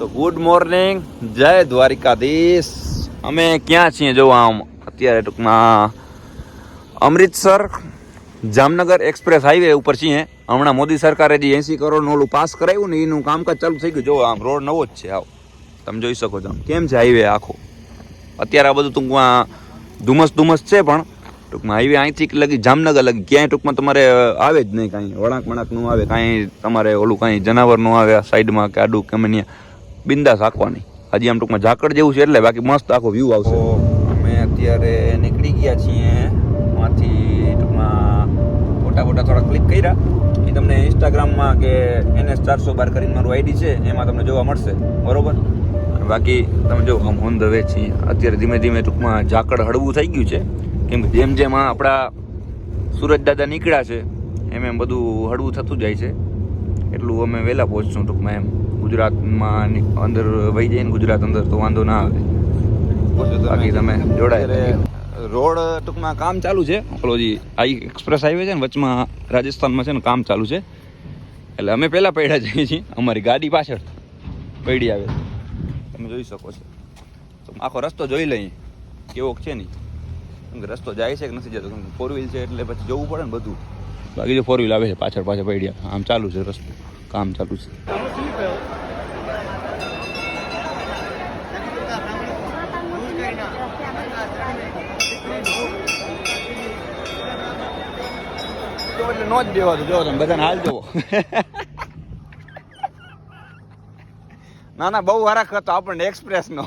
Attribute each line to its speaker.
Speaker 1: તો good morning જય દ્વારિકાધીશ. અમે ક્યાં છીએ? જો આમ, અત્યારે ટૂંકમાં અમૃતસર જામનગર એક્સપ્રેસ હાઈવે ઉપર છીએ. હમણાં મોદી સરકારે જે એસી કરોડનું ઓલું પાસ કરાવ્યું ને એનું કામકાજ ચાલુ થઈ ગયું. જો આમ, રોડ નવો જ છે આવ. તમે જોઈ શકો છો કેમ છે હાઈવે આખો? અત્યારે આ બધું ટૂંકમાં ધુમ્મસ ધુમસ છે, પણ ટૂંકમાં હાઈવે અહીંથી લગી જામનગર લગી ક્યાંય ટૂંકમાં તમારે આવે જ નહીં કાંઈ. વળાંક વળાંકનું આવે, કાંઈ તમારે ઓલું કાંઈ જનાવરનું આવે આ સાઈડમાં કે આડું ગમે ત્યાં બિંદાસ આખવાની હજી આમ ટૂંકમાં ઝાકળ જેવું છે એટલે બાકી મસ્ત આખો વ્યૂ આવશે. અમે અત્યારે નીકળી ગયા છીએ. માંથી ટૂંકમાં ફોટા ફોટા થોડા ક્લિક કર્યા. એ તમને ઇન્સ્ટાગ્રામમાં કે એનએસ ચારસો બાર કરીને મારું આઈડી છે, એમાં તમને જોવા મળશે. બરોબર? બાકી તમે જો, આમ ઓન ધ વે છીએ. અત્યારે ધીમે ધીમે ટૂંકમાં ઝાકળ હળવું થઈ ગયું છે. કેમ કે જેમ જેમ આપણા સુરજ દાદા નીકળ્યા છે, એમ એમ બધું હળવું થતું જાય છે. એટલું અમે વહેલા પહોંચશું ટૂંકમાં એમ. ગુજરાતમાં અંદર વહી જાય ને ગુજરાત અંદર તો વાંધો ના આવે. બાકી તમે જોડાય રોડ ટૂંકમાં કામ ચાલુ છે. ઓલો જે આઈ એક્સપ્રેસ હાઈવે છે ને વચમાં રાજસ્થાનમાં છે ને કામ ચાલુ છે. એટલે અમે પહેલાં પડ્યા જઈએ છીએ. અમારી ગાડી પાછળ પડી આવે. તમે જોઈ શકો છો. તો આખો રસ્તો જોઈ લઈએ. કેવો છે નહીં. રસ્તો જાય છે કે નથી જતો? ફોર વ્હીલ છે એટલે પછી જવું પડે ને બધું. બાકી જો ફોર વ્હીલ આવે છે પાછળ પાછળ પડ્યા આમ ચાલુ છે રસ્તો. કામ ચાલુ છે. એટલે નો જ દેવા દો. જો તમે બધાને હાલ ના ના બહુ હરાખ હતો આપણને એક્સપ્રેસ નો.